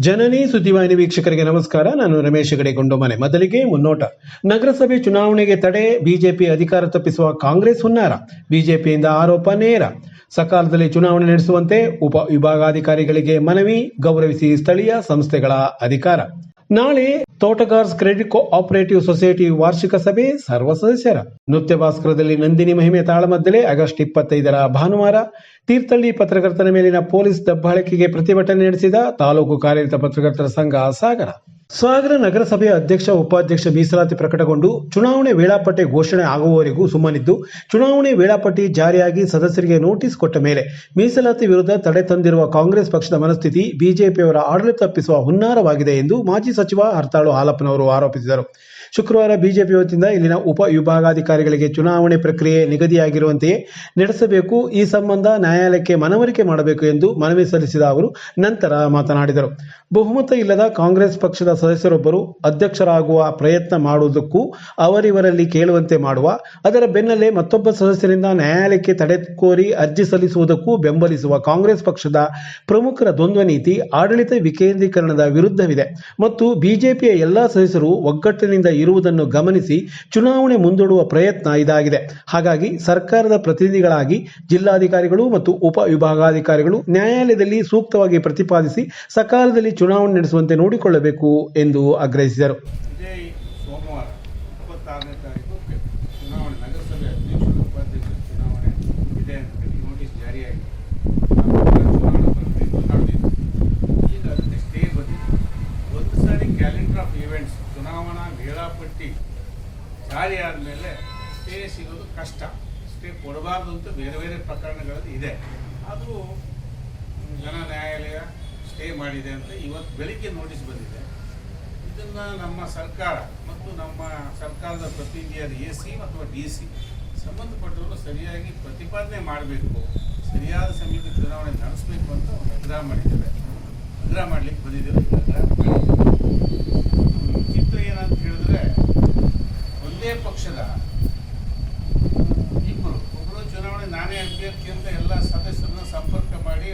ಜನನಿ ಸುದ್ದಿವಾಹಿನಿ ವೀಕ್ಷಕರಿಗೆ ನಮಸ್ಕಾರ. ನಾನು ರಮೇಶ್ ಹೆಗಡೆ ಮನೆ ಮೊದಲಿಗೆ ಮುನ್ನೋಟ. ನಗರಸಭೆ ಚುನಾವಣೆಗೆ ತಡೆ, ಬಿಜೆಪಿ ಅಧಿಕಾರ ತಪ್ಪಿಸುವ ಕಾಂಗ್ರೆಸ್ ಹುನ್ನಾರ. ಬಿಜೆಪಿಯಿಂದ ಆರೋಪ ನೇರ. ಸಕಾಲದಲ್ಲಿ ಚುನಾವಣೆ ನಡೆಸುವಂತೆ ಉಪ ವಿಭಾಗಾಧಿಕಾರಿಗಳಿಗೆ ಮನವಿ, ಗೌರವಿಸಿ ಸ್ಥಳೀಯ ಸಂಸ್ಥೆಗಳ ಅಧಿಕಾರ. ನಾಳೆ ತೋಟಗಾರ್ಸ್ ಕ್ರೆಡಿಟ್ ಕೋಆಪರೇಟಿವ್ ಸೊಸೈಟಿ ವಾರ್ಷಿಕ ಸಭೆ ಸರ್ವ ಸದಸ್ಯರ. ನೃತ್ಯ ಭಾಸ್ಕರದಲ್ಲಿ ನಂದಿನಿ ಮಹಿಮೆ ತಾಳಮದ್ದಲೆ, ಆಗಸ್ಟ್ ಇಪ್ಪತ್ತೈದರ ಭಾನುವಾರ ತೀರ್ಥಹಳ್ಳಿ ಪತ್ರಕರ್ತನ ಮೇಲಿನ ಪೊಲೀಸ್ ದಬ್ಬಾಳಿಕೆಗೆ ಪ್ರತಿಭಟನೆ ನಡೆಸಿದ ತಾಲೂಕು ಕಾರ್ಯರತ ಪತ್ರಕರ್ತರ ಸಂಘ ಸಾಗರ. ಸಾಗರ ನಗರಸಭೆಯ ಅಧ್ಯಕ್ಷ, ಉಪಾಧ್ಯಕ್ಷ ಮೀಸಲಾತಿ ಪ್ರಕಟಗೊಂಡು ಚುನಾವಣೆ ವೇಳಾಪಟ್ಟಿ ಘೋಷಣೆ ಆಗುವವರೆಗೂ ಸುಮ್ಮನಿದ್ದು, ಚುನಾವಣೆ ವೇಳಾಪಟ್ಟಿ ಜಾರಿಯಾಗಿ ಸದಸ್ಯರಿಗೆ ನೋಟಿಸ್ ಕೊಟ್ಟ ಮೇಲೆ ಮೀಸಲಾತಿ ವಿರುದ್ಧ ತಡೆ ತಂದಿರುವ ಕಾಂಗ್ರೆಸ್ ಪಕ್ಷದ ಮನಸ್ಥಿತಿ ಬಿಜೆಪಿಯವರ ಆಡಳಿತ ತಪ್ಪಿಸುವ ಹುನ್ನಾರವಾಗಿದೆ ಎಂದು ಮಾಜಿ ಸಚಿವ ಹರ್ತಾಳು ಹಾಲಪ್ಪನವರು ಆರೋಪಿಸಿದರು. ಶುಕ್ರವಾರ ಬಿಜೆಪಿ ವತಿಯಿಂದ ಇಲ್ಲಿನ ಉಪ ವಿಭಾಗಾಧಿಕಾರಿಗಳಿಗೆ ಚುನಾವಣೆ ಪ್ರಕ್ರಿಯೆ ನಿಗದಿಯಾಗಿರುವಂತೆಯೇ ನಡೆಸಬೇಕು. ಈ ಸಂಬಂಧ ನ್ಯಾಯಾಲಯಕ್ಕೆ ಮನವರಿಕೆ ಮಾಡಬೇಕು ಎಂದು ಮನವಿ ಸಲ್ಲಿಸಿದ ಅವರು ನಂತರ ಮಾತನಾಡಿದರು. ಬಹುಮತ ಇಲ್ಲದ ಕಾಂಗ್ರೆಸ್ ಪಕ್ಷದ ಸದಸ್ಯರೊಬ್ಬರು ಅಧ್ಯಕ್ಷರಾಗುವ ಪ್ರಯತ್ನ ಮಾಡುವುದಕ್ಕೂ ಅವರಿವರಲ್ಲಿ ಕೇಳುವಂತೆ ಮಾಡುವ, ಅದರ ಬೆನ್ನಲ್ಲೇ ಮತ್ತೊಬ್ಬ ಸದಸ್ಯರಿಂದ ನ್ಯಾಯಾಲಯಕ್ಕೆ ತಡೆ ಕೋರಿ ಅರ್ಜಿ ಸಲ್ಲಿಸುವುದಕ್ಕೂ ಬೆಂಬಲಿಸುವ ಕಾಂಗ್ರೆಸ್ ಪಕ್ಷದ ಪ್ರಮುಖರ ದ್ವಂದ್ವ ನೀತಿ ಆಡಳಿತ ವಿಕೇಂದ್ರೀಕರಣದ ವಿರುದ್ಧವಿದೆ. ಮತ್ತು ಬಿಜೆಪಿಯ ಎಲ್ಲಾ ಸದಸ್ಯರು ಒಗ್ಗಟ್ಟಿನಿಂದ ಇರುವುದನ್ನು ಗಮನಿಸಿ ಚುನಾವಣೆ ಮುಂದೂಡುವ ಪ್ರಯತ್ನ ಇದಾಗಿದೆ. ಹಾಗಾಗಿ ಸರ್ಕಾರದ ಪ್ರತಿನಿಧಿಗಳಾಗಿ ಜಿಲ್ಲಾಧಿಕಾರಿಗಳು ಮತ್ತು ಉಪ ವಿಭಾಗಾಧಿಕಾರಿಗಳು ನ್ಯಾಯಾಲಯದಲ್ಲಿ ಸೂಕ್ತವಾಗಿ ಪ್ರತಿಪಾದಿಸಿ ಸಕಾಲದಲ್ಲಿ ಚುನಾವಣೆ ನಡೆಸುವಂತೆ ನೋಡಿಕೊಳ್ಳಬೇಕು ಎಂದು ಆಗ್ರಹಿಸಿದರು ಇದೇ ಸೋಮವಾರ ಇಪ್ಪತ್ತಾರನೇ ತಾರೀಕು ಚುನಾವಣೆ ನಗರಸಭೆ ಅಧ್ಯಕ್ಷರು ಉಪಾಧ್ಯಕ್ಷರ ಚುನಾವಣೆ ಇದೆ ಅಂತ ಹೇಳಿ ನೋಟಿಸ್ ಜಾರಿಯಾಗಿದೆ ಚುನಾವಣಾ ಪ್ರಕ್ರಿಯೆ ನಡೆದಿದೆ ಈಗ ಅದಕ್ಕೆ ಸ್ಟೇ ಬಂದಿದೆ ಒಂದು ಸಾರಿ ಕ್ಯಾಲೆಂಡರ್ ಆಫ್ ಈವೆಂಟ್ಸ್ ಚುನಾವಣಾ ವೇಳಾಪಟ್ಟಿ ಜಾರಿ ಆದಮೇಲೆ ಸ್ಟೇ ಸಿಗೋದು ಕಷ್ಟ. ಸ್ಟೇ ಕೊಡಬಾರ್ದು ಅಂತ ಬೇರೆ ಬೇರೆ ಪ್ರಕರಣಗಳಲ್ಲಿ ಇದೆ. ಆದರೂ ಜನ ನ್ಯಾಯಾಲಯ ಸ್ಟೇ ಮಾಡಿದೆ ಅಂತ ಇವತ್ತು ಬೆಳಿಗ್ಗೆ ನೋಟಿಸ್ ಬಂದಿದೆ. ಇದನ್ನು ನಮ್ಮ ಸರ್ಕಾರ ಮತ್ತು ನಮ್ಮ ಸರ್ಕಾರದ ಪ್ರತಿನಿಧಿಯಾದ ಎ ಸಿ ಅಥವಾ ಡಿ ಸಿ ಸಂಬಂಧಪಟ್ಟವರು ಸರಿಯಾಗಿ ಪ್ರತಿಪಾದನೆ ಮಾಡಬೇಕು, ಸರಿಯಾದ ಸಮಯಕ್ಕೆ ಚುನಾವಣೆ ನಡೆಸಬೇಕು ಅಂತ ಆಗ್ರಹ ಮಾಡಿದ್ದೇವೆ ಆಗ್ರಹ ಮಾಡಲಿಕ್ಕೆ ಬಂದಿದ್ದೇವೆ. ಚಿತ್ರ ಏನಂತ ಹೇಳಿದ್ರೆ, ಒಂದೇ ಪಕ್ಷದ ಇಬ್ಬರು ಒಬ್ಬರು ಚುನಾವಣೆ ನಾನೇ ಅಭ್ಯರ್ಥಿ ಅಂತ ಎಲ್ಲ ಸದಸ್ಯರನ್ನ ಸಂಪರ್ಕ ಮಾಡಿ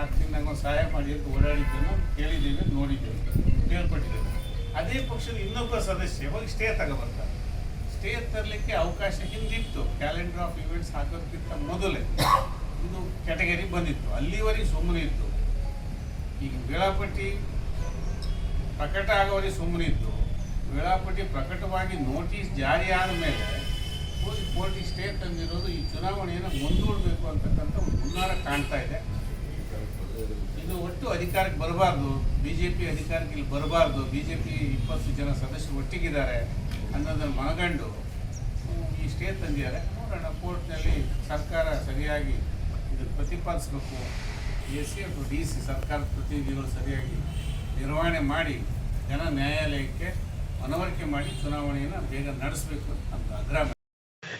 ನಾನು ಆಗ್ತೀನಿ ಸಹಾಯ ಮಾಡಿ ಅಂತ ಓಡಾಡಿದ್ದೇನೆ ಕೇಳಿದ್ದೇವೆ, ನೋಡಿದ್ದೇವೆ, ಕೇಳ್ಪಟ್ಟಿದ್ದೇವೆ. ಅದೇ ಪಕ್ಷದ ಇನ್ನೊಬ್ಬ ಸದಸ್ಯ ಹೋಗಿ ಸ್ಟೇ ತಗೋಬರ್ತಾರೆ ಸ್ಟೇ ತರಲಿಕ್ಕೆ ಅವಕಾಶ ಹಿಂದಿತ್ತು. ಕ್ಯಾಲೆಂಡರ್ ಆಫ್ ಇವೆಂಟ್ಸ್ ಹಾಕೋದಕ್ಕಿಂತ ಮೊದಲೇ ಒಂದು ಕ್ಯಾಟಗರಿ ಬಂದಿತ್ತು. ಅಲ್ಲಿವರೆಗೆ ಸುಮ್ಮನೆ ಇತ್ತು. ಈಗ ವೇಳಾಪಟ್ಟಿ ಪ್ರಕಟ ಆಗೋವರೆಗೆ ಸುಮ್ಮನೆ ಇತ್ತು. ವೇಳಾಪಟ್ಟಿ ಪ್ರಕಟವಾಗಿ ನೋಟಿಸ್ ಜಾರಿ ಆದ ಮೇಲೆ ಕೋರ್ಟಿಗೆ ಸ್ಟೇ ತಂದಿರೋದು ಈ ಚುನಾವಣೆಯನ್ನು ಮುಂದೂಡಬೇಕು ಅಂತಕ್ಕಂಥ ಒಂದು ಹುನ್ನಾರ ಕಾಣ್ತಾ ಇದೆ. ಇದು ಒಟ್ಟು ಅಧಿಕಾರಕ್ಕೆ ಬರಬಾರ್ದು. ಬಿಜೆಪಿ ಅಧಿಕಾರಕ್ಕೆ ಇಲ್ಲಿ ಬರಬಾರ್ದು. ಬಿಜೆಪಿ ಇಪ್ಪತ್ತು ಜನ ಸದಸ್ಯರು ಒಟ್ಟಿಗಿದ್ದಾರೆ ಅನ್ನೋದನ್ನು ಮನಗಂಡು ಈ ಸ್ಟೇ ತಂದಿದ್ದಾರೆ. ನೋಡೋಣ, ಕೋರ್ಟ್ನಲ್ಲಿ ಸರ್ಕಾರ ಸರಿಯಾಗಿ ಇದು ಪ್ರತಿಪಾದಿಸಬೇಕು. ಎ ಸಿ ಅಥವಾ ಡಿ ಸಿ ಸರ್ಕಾರದ ಪ್ರತಿನಿಧಿಗಳು ಸರಿಯಾಗಿ ನಿರ್ವಹಣೆ ಮಾಡಿ ಜನ ನ್ಯಾಯಾಲಯಕ್ಕೆ ಮನವರಿಕೆ ಮಾಡಿ ಚುನಾವಣೆಯನ್ನು ಬೇಗ ನಡೆಸಬೇಕು ಅಂತ ಆಗ್ರಹ.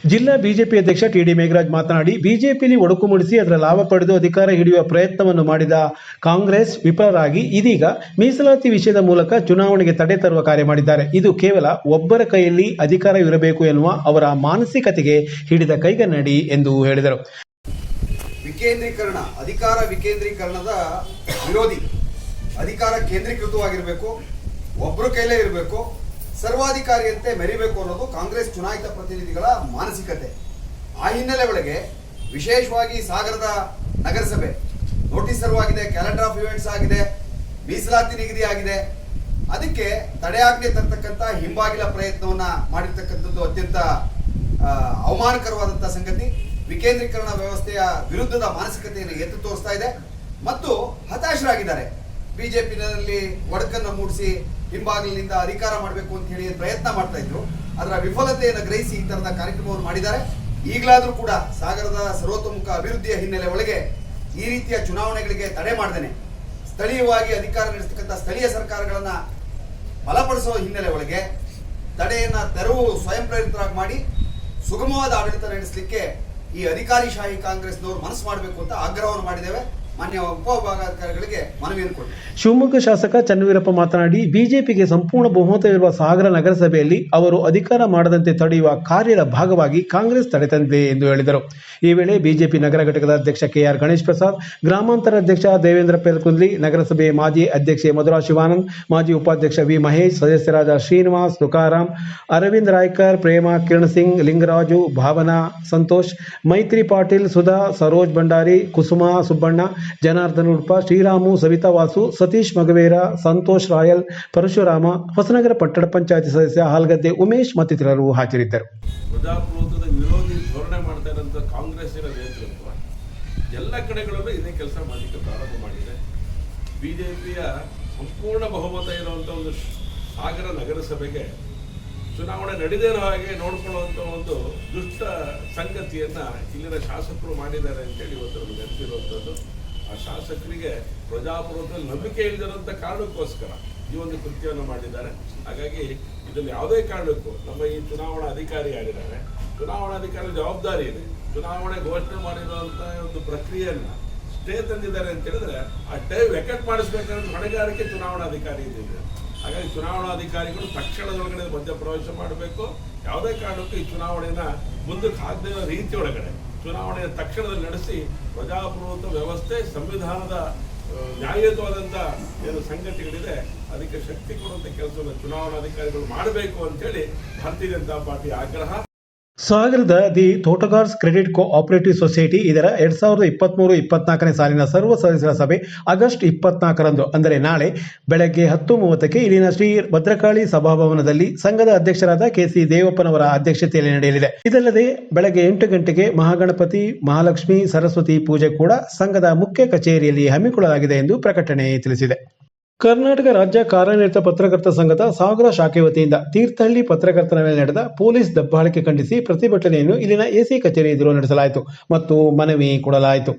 ಜಿಲ್ಲಾ ಬಿಜೆಪಿ ಅಧ್ಯಕ್ಷ ಟಿಡಿ ಮೇಘರಾಜ್ ಮಾತನಾಡಿ, ಬಿಜೆಪಿಲಿ ಒಡಕು ಮೂಡಿಸಿ ಅದರ ಲಾಭ ಪಡೆದು ಅಧಿಕಾರ ಹಿಡಿಯುವ ಪ್ರಯತ್ನವನ್ನು ಮಾಡಿದ ಕಾಂಗ್ರೆಸ್ ವಿಫಲರಾಗಿ ಇದೀಗ ಮೀಸಲಾತಿ ವಿಷಯದ ಮೂಲಕ ಚುನಾವಣೆಗೆ ತಡೆ ತರುವ ಕಾರ್ಯ ಮಾಡಿದ್ದಾರೆ. ಇದು ಕೇವಲ ಒಬ್ಬರ ಕೈಯಲ್ಲಿ ಅಧಿಕಾರ ಇರಬೇಕು ಎನ್ನುವ ಅವರ ಮಾನಸಿಕತೆಗೆ ಹಿಡಿದ ಕೈಗನ್ನಡಿ ಎಂದು ಹೇಳಿದರು. ವಿಕೇಂದ್ರೀಕರಣ, ಅಧಿಕಾರ ವಿಕೇಂದ್ರೀಕರಣದ ವಿರೋಧಿ, ಅಧಿಕಾರ ಕೇಂದ್ರೀಕೃತವಾಗಿರಬೇಕು ಒಬ್ಬರ ಕೈಲೇ ಇರಬೇಕು ಸರ್ವಾಧಿಕಾರಿಯಂತೆ ಮೆರಿಬೇಕು ಅನ್ನೋದು ಕಾಂಗ್ರೆಸ್ ಚುನಾಯಿತ ಪ್ರತಿನಿಧಿಗಳ ಮಾನಸಿಕತೆ. ಆ ಹಿನ್ನೆಲೆ ಒಳಗೆ ವಿಶೇಷವಾಗಿ ಸಾಗರದ ನಗರಸಭೆ. ನೋಟಿಸ್ ಸರ್ವಾಗಿದೆ, ಕ್ಯಾಲೆಂಡರ್ ಆಫ್ ಇವೆಂಟ್ಸ್ ಆಗಿದೆ, ಮೀಸಲಾತಿ ನಿಗದಿ ಆಗಿದೆ. ಅದಕ್ಕೆ ತಡೆಯಾಜ್ಞೆ ತರ್ತಕ್ಕಂಥ ಹಿಂಬಾಗಿಲ ಪ್ರಯತ್ನವನ್ನ ಮಾಡಿರ್ತಕ್ಕಂಥದ್ದು ಅತ್ಯಂತ ಅವಮಾನಕರವಾದಂಥ ಸಂಗತಿ. ವಿಕೇಂದ್ರೀಕರಣ ವ್ಯವಸ್ಥೆಯ ವಿರುದ್ಧದ ಮಾನಸಿಕತೆಯನ್ನು ಎತ್ತು ತೋರಿಸ್ತಾ ಇದೆ. ಮತ್ತು ಹತಾಶರಾಗಿದ್ದಾರೆ. ಬಿಜೆಪಿನಲ್ಲಿ ಒಡಕನ್ನು ಮೂಡಿಸಿ ಹಿಂಬಾಗಿಲಿನಿಂದ ಅಧಿಕಾರ ಮಾಡಬೇಕು ಅಂತ ಹೇಳಿ ಪ್ರಯತ್ನ ಮಾಡ್ತಾ ಇದ್ರು. ಅದರ ವಿಫಲತೆಯನ್ನು ಗ್ರಹಿಸಿ ಈ ತರದ ಕಾರ್ಯಕ್ರಮವನ್ನು ಮಾಡಿದ್ದಾರೆ. ಈಗಲಾದರೂ ಕೂಡ ಸಾಗರದ ಸರ್ವತೋಮುಖ ಅಭಿವೃದ್ಧಿಯ ಹಿನ್ನೆಲೆ ಒಳಗೆ ಈ ರೀತಿಯ ಚುನಾವಣೆಗಳಿಗೆ ತಡೆ ಮಾಡ್ದೇನೆ. ಸ್ಥಳೀಯವಾಗಿ ಅಧಿಕಾರ ನಡೆಸತಕ್ಕಂಥ ಸ್ಥಳೀಯ ಸರ್ಕಾರಗಳನ್ನ ಬಲಪಡಿಸುವ ಹಿನ್ನೆಲೆ ಒಳಗೆ ತಡೆಯನ್ನ ತೆರವು ಸ್ವಯಂ ಪ್ರೇರಿತರಾಗಿ ಮಾಡಿ ಸುಗಮವಾದ ಆಡಳಿತ ನಡೆಸಲಿಕ್ಕೆ ಈ ಅಧಿಕಾರಿಶಾಹಿ ಕಾಂಗ್ರೆಸ್ನವರು ಮನಸ್ಸು ಮಾಡಬೇಕು ಅಂತ ಆಗ್ರಹವನ್ನು ಮಾಡಿದ್ದೇವೆ. ಶಿವಮೊಗ್ಗ ಶಾಸಕ ಚನ್ನವೀರಪ್ಪ ಮಾತನಾಡಿ, ಬಿಜೆಪಿಗೆ ಸಂಪೂರ್ಣ ಬಹುಮತವಿರುವ ಸಾಗರ ನಗರಸಭೆಯಲ್ಲಿ ಅವರು ಅಧಿಕಾರ ಮಾಡದಂತೆ ತಡೆಯುವ ಕಾರ್ಯದ ಭಾಗವಾಗಿ ಕಾಂಗ್ರೆಸ್ ತಡೆ ತಂದಿದೆ ಎಂದು ಹೇಳಿದರು. ಈ ವೇಳೆ ಬಿಜೆಪಿ ನಗರ ಘಟಕದ ಅಧ್ಯಕ್ಷ ಕೆಆರ್ ಗಣೇಶ್ ಪ್ರಸಾದ್, ಗ್ರಾಮಾಂತರ ಅಧ್ಯಕ್ಷ ದೇವೇಂದ್ರ ಪೆಲ್ಕುಂದ್ಲಿ, ನಗರಸಭೆ ಮಾಜಿ ಅಧ್ಯಕ್ಷೆ ಮಧುರಾ ಶಿವಾನಂದ್, ಮಾಜಿ ಉಪಾಧ್ಯಕ್ಷ ವಿ ಮಹೇಶ್, ಸದಸ್ಯರಾದ ಶ್ರೀನಿವಾಸ್ ತುಕಾರಾಮ್ ಅರವಿಂದ್ ರಾಯ್ಕರ್, ಪ್ರೇಮ ಕಿರಣ್ ಸಿಂಗ್, ಲಿಂಗರಾಜು, ಭಾವನಾ ಸಂತೋಷ್, ಮೈತ್ರಿ ಪಾಟೀಲ್ ಸುಧಾ, ಸರೋಜ್ ಭಂಡಾರಿ, ಕುಸುಮಾ ಸುಬ್ಬಣ್ಣ ಜನಾರ್ದನ್ ಉಡುಪ, ಶ್ರೀರಾಮು, ಸವಿತಾ ವಾಸು, ಸತೀಶ್ ಮಗವೇರ, ಸಂತೋಷ್ ರಾಯಲ್, ಪರಶುರಾಮ, ಹೊಸನಗರ ಪಟ್ಟಣ ಪಂಚಾಯತಿ ಸದಸ್ಯ ಹಾಲ್ಗದ್ದೆ ಉಮೇಶ್ ಮತ್ತಿತರರು ಹಾಜರಿದ್ದರು. ವಿರೋಧಿ ಧೋರಣೆ ಮಾಡ್ತಾ ಇರೋಂಥ ನೇತೃತ್ವ ಎಲ್ಲ ಕಡೆಗಳಲ್ಲೂ ಇದೇ ಕೆಲಸ ಮಾಡಲಿಕ್ಕೆ ಪ್ರಾರಂಭ ಮಾಡಿದೆ. ಬಿಜೆಪಿಯ ಸಂಪೂರ್ಣ ಬಹುಮತ ಇರುವಂಥ ಒಂದು ಸಾಗರ ನಗರಸಭೆಗೆ ಚುನಾವಣೆ ನಡೆದಿರೋ ಹಾಗೆ ನೋಡ್ಕೊಳ್ಳುವಂಥ ಒಂದು ದುಷ್ಟ ಸಂಗತಿಯನ್ನ ಇಲ್ಲಿನ ಶಾಸಕರು ಮಾಡಿದ್ದಾರೆ ಅಂತೇಳಿ ಇವತ್ತು ನಮ್ಗೆ ಆ ಶಾಸಕರಿಗೆ ಪ್ರಜಾಪ್ರಭುತ್ವದಲ್ಲಿ ನಂಬಿಕೆ ಇಲ್ಲದಿರೋಂಥ ಕಾರಣಕ್ಕೋಸ್ಕರ ಈ ಒಂದು ಕೃತ್ಯವನ್ನು ಮಾಡಿದ್ದಾರೆ. ಹಾಗಾಗಿ ಇದನ್ನು ಯಾವುದೇ ಕಾರಣಕ್ಕೂ ನಮ್ಮ ಈ ಚುನಾವಣಾ ಅಧಿಕಾರಿ ಆಗಿದ್ದಾರೆ ಚುನಾವಣಾ ಅಧಿಕಾರಿ ಜವಾಬ್ದಾರಿ ಇದೆ. ಚುನಾವಣೆ ಘೋಷಣೆ ಮಾಡಿರುವಂಥ ಒಂದು ಪ್ರಕ್ರಿಯೆಯನ್ನ ಸ್ಟೇ ತಂದಿದ್ದಾರೆ ಅಂತ ಹೇಳಿದ್ರೆ ಆ ಸ್ಟೇ ವೆಕೆಟ್ ಮಾಡಿಸ್ಬೇಕಂದ್ರೆ ಹೊಣೆಗಾರಿಕೆ ಚುನಾವಣಾಧಿಕಾರಿ ಇದೆ. ಹಾಗಾಗಿ ಚುನಾವಣಾ ಚುನಾವಣಾಧಿಕಾರಿಗಳು ತಕ್ಷಣದೊಳಗಡೆ ಮಧ್ಯಪ್ರವೇಶ ಮಾಡಬೇಕು. ಯಾವುದೇ ಕಾರಣಕ್ಕೂ ಈ ಚುನಾವಣೆಯನ್ನ ಮುಂದಕ್ಕೆ ಇರೋ ರೀತಿ ಒಳಗಡೆ ಚುನಾವಣೆಯ ತಕ್ಷಣದಲ್ಲಿ ನಡೆಸಿ ಪ್ರಜಾಪ್ರಭುತ್ವ ವ್ಯವಸ್ಥೆ, ಸಂವಿಧಾನದ ನ್ಯಾಯಯುತವಾದಂಥ ಏನು ಸಂಗತಿಗಳಿದೆ, ಅದಕ್ಕೆ ಶಕ್ತಿ ಕೊಡುವಂಥ ಕೆಲಸವನ್ನು ಚುನಾವಣಾಧಿಕಾರಿಗಳು ಮಾಡಬೇಕು ಅಂತೇಳಿ ಭಾರತೀಯ ಜನತಾ ಪಾರ್ಟಿ ಆಗ್ರಹ. ಸಾಗರದ the Thotagars credit cooperative society ಇದರ ಎರಡ್ ಸಾವಿರದ ಇಪ್ಪತ್ಮೂರು ಇಪ್ಪತ್ನಾಲ್ಕನೇ ಸಾಲಿನ ಸರ್ವ ಸದಸ್ಯರ ಸಭೆ ಆಗಸ್ಟ್ ಇಪ್ಪತ್ನಾಲ್ಕರಂದು, ಅಂದರೆ ನಾಳೆ ಬೆಳಗ್ಗೆ ಹತ್ತು ಮೂವತ್ತಕ್ಕೆ ಇಲ್ಲಿನ ಶ್ರೀ ಭದ್ರಕಾಳಿ ಸಭಾಭವನದಲ್ಲಿ ಸಂಘದ ಅಧ್ಯಕ್ಷರಾದ ಕೆಸಿ ದೇವಪ್ಪನವರ ಅಧ್ಯಕ್ಷತೆಯಲ್ಲಿ ನಡೆಯಲಿದೆ. ಇದಲ್ಲದೆ ಬೆಳಗ್ಗೆ ಎಂಟು ಗಂಟೆಗೆ ಮಹಾಗಣಪತಿ, ಮಹಾಲಕ್ಷ್ಮಿ, ಸರಸ್ವತಿ ಪೂಜೆ ಕೂಡ ಸಂಘದ ಮುಖ್ಯ ಕಚೇರಿಯಲ್ಲಿ ಹಮ್ಮಿಕೊಳ್ಳಲಾಗಿದೆ ಎಂದು ಪ್ರಕಟಣೆ ತಿಳಿಸಿದೆ. ಕರ್ನಾಟಕ ರಾಜ್ಯ ಕಾರ್ಯನಿರತ ಪತ್ರಕರ್ತ ಸಂಘದ ಸಾಗರ ಶಾಖೆ ವತಿಯಿಂದ ತೀರ್ಥಹಳ್ಳಿ ಪತ್ರಕರ್ತರ ಮೇಲೆ ನಡೆದ ಪೊಲೀಸ್ ದಬ್ಬಾಳಿಕೆ ಖಂಡಿಸಿ ಪ್ರತಿಭಟನೆಯನ್ನು ಇಲ್ಲಿನ ಎಸಿ ಕಚೇರಿ ಎದುರು ನಡೆಸಲಾಯಿತು ಮತ್ತು ಮನವಿ ಕೊಡಲಾಯಿತು.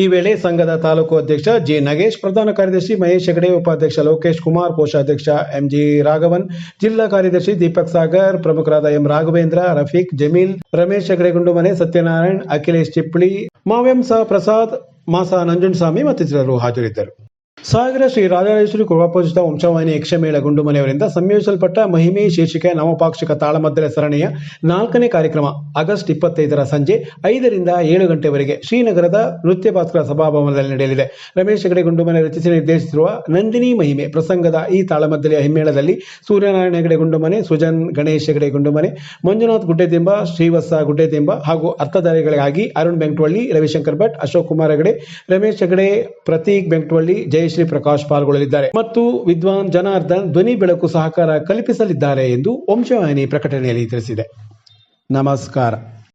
ಈ ವೇಳೆ ಸಂಘದ ತಾಲೂಕು ಅಧ್ಯಕ್ಷ ಜಿ ನಗೇಶ್, ಪ್ರಧಾನ ಕಾರ್ಯದರ್ಶಿ ಮಹೇಶ್ ಹೆಗಡೆ, ಉಪಾಧ್ಯಕ್ಷ ಲೋಕೇಶ್ ಕುಮಾರ್, ಕೋಶಾಧ್ಯಕ್ಷ ಎಂಜಿ ರಾಘವನ್, ಜಿಲ್ಲಾ ಕಾರ್ಯದರ್ಶಿ ದೀಪಕ್ ಸಾಗರ್, ಪ್ರಮುಖರಾದ ಎಂ ರಾಘವೇಂದ್ರ, ರಫೀಕ್ ಜಮೀಲ್, ರಮೇಶ್ ಹೆಗಡೆ ಗುಂಡುಮನೆ, ಸತ್ಯನಾರಾಯಣ್, ಅಖಿಲೇಶ್ ಚಿಪ್ಪಳಿ ಮಾವ್ಯಂಸ ಪ್ರಸಾದ್, ಮಾಸಾ ನಂಜುಂಡಸ್ವಾಮಿ ಮತ್ತಿತರರು ಹಾಜರಿದ್ದರು. ಸಾಗರ ಶ್ರೀ ರಾಜರಾಜೇಶ್ವರಿ ಕೃಪಾಪೂಜಿತ ವಂಶವಾಹಿನಿ ಯಕ್ಷಮೇಳ ಗುಂಡುಮನೆಯವರಿಂದ ಸಂಯೋಜಿಸಲ್ಪಟ್ಟ ಮಹಿಮೆ ಶೀರ್ಷಿಕೆ ನವಪಾಕ್ಷಿಕ ತಾಳಮದ್ದಲೆ ಸರಣಿಯ ನಾಲ್ಕನೇ ಕಾರ್ಯಕ್ರಮ ಆಗಸ್ಟ್ ಇಪ್ಪತ್ತೈದರ ಸಂಜೆ ಐದರಿಂದ ಏಳು ಗಂಟೆವರೆಗೆ ಶ್ರೀನಗರದ ನೃತ್ಯ ಪಾತ್ರ ಸಭಾಭವನದಲ್ಲಿ ನಡೆಯಲಿದೆ. ರಮೇಶ್ ಹೆಗಡೆ ಗುಂಡುಮನೆ ರಚಿಸಿ ನಿರ್ದೇಶಿಸಿರುವ ನಂದಿನಿ ಮಹಿಮೆ ಪ್ರಸಂಗದ ಈ ತಾಳಮದ್ದಲೆಯ ಹಿಮ್ಮೇಳದಲ್ಲಿ ಸೂರ್ಯನಾರಾಯಣ ಹೆಗಡೆ ಗುಂಡುಮನೆ, ಸುಜನ್ ಗಣೇಶ್ ಹೆಗಡೆ ಗುಂಡುಮನೆ, ಮಂಜುನಾಥ್ ಗುಡ್ಡೆದಿಂಬ ಶ್ರೀವತ್ಸ ಗುಡ್ಡೆದಿಂಬ ಹಾಗೂ ಅರ್ಥಧಾರಿಗಳಿಗಾಗಿ ಅರುಣ್ ಬೆಂಕ್ಟವಳ್ಳಿ, ರವಿಶಂಕರ್ ಭಟ್, ಅಶೋಕ್ ಕುಮಾರ್ ಹೆಗಡೆ, ರಮೇಶ್ ಹೆಗಡೆ, ಪ್ರತೀಕ್ ಬೆಂಕ್ಟವಳ್ಳಿ ಜಯಶ್ರೀ ಪ್ರಕಾಶ್ ಪಾಲ್ಗೊಳ್ಳಲಿದ್ದಾರೆ. ಮತ್ತು ವಿದ್ವಾನ್ ಜನಾರ್ದನ್ ಧ್ವನಿ ಬೆಳಕು ಸಹಕಾರ ಕಲ್ಪಿಸಲಿದ್ದಾರೆ ಎಂದು ವಂಶವಾಹಿನಿ ಪ್ರಕಟಣೆಯಲ್ಲಿ ತಿಳಿಸಿದೆ. ನಮಸ್ಕಾರ.